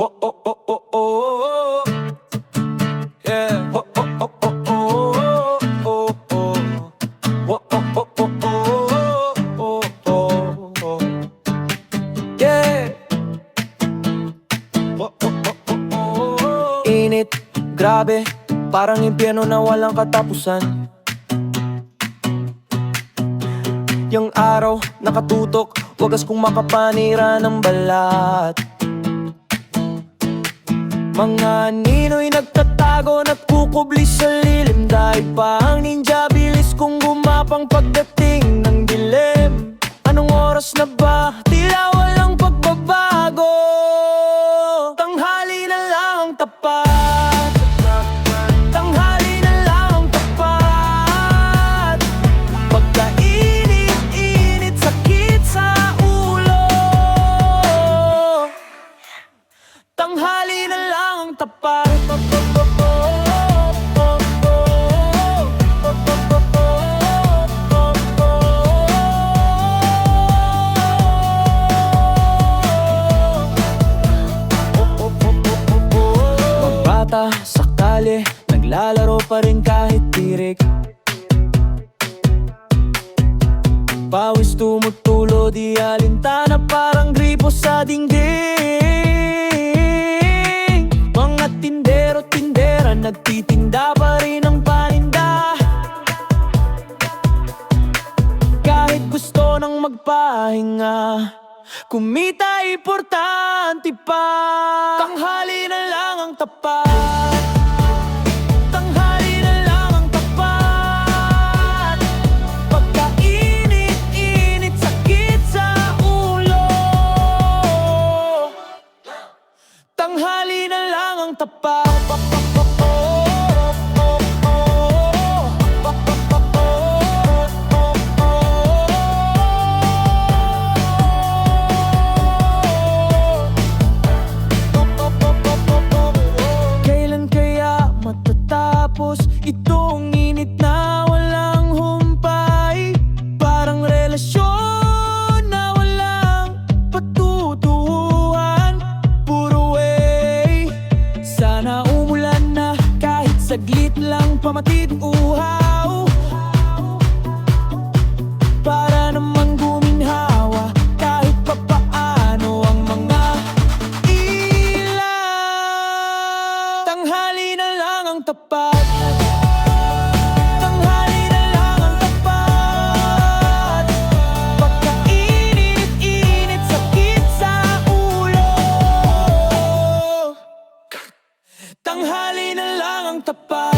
Oh, oh, oh, oh, oh. Yeah. Oh, oh, oh, oh, oh, oh, oh. Oh, oh, oh, oh, oh, oh, oh. Yeah. Oh, oh, oh, oh, oh. Grabe, parang impyerno na walang katapusan. Yung araw, nakatutok, wagas kong makapanira ng balat. Mga nino'y nagtatago Nagkukubli sa lilim Dahil pa ang ninja Bilis kong gumapang pagdating ng dilim Anong oras na ba? Magbata sa kalye Naglalaro pa rin kahit tirik. Pawis tumutulo di alintana parang gripo sa dingding. Mga tindero tindera nagtitinda pa rin ng paninda. Kahit gusto nang magpahinga Kumita importante pa. Tanghali na lang ang tapat. Tanghali na lang ang tapat. Pagkainit-init, sakit sa ulo. Tanghali na lang ang tapat matatapos itong init na walang humpay? Parang relasyon na walang patutuhan. Puro way. Sana umulan na kahit saglit lang pamatid. uhaw Tanghali na lang ang tapat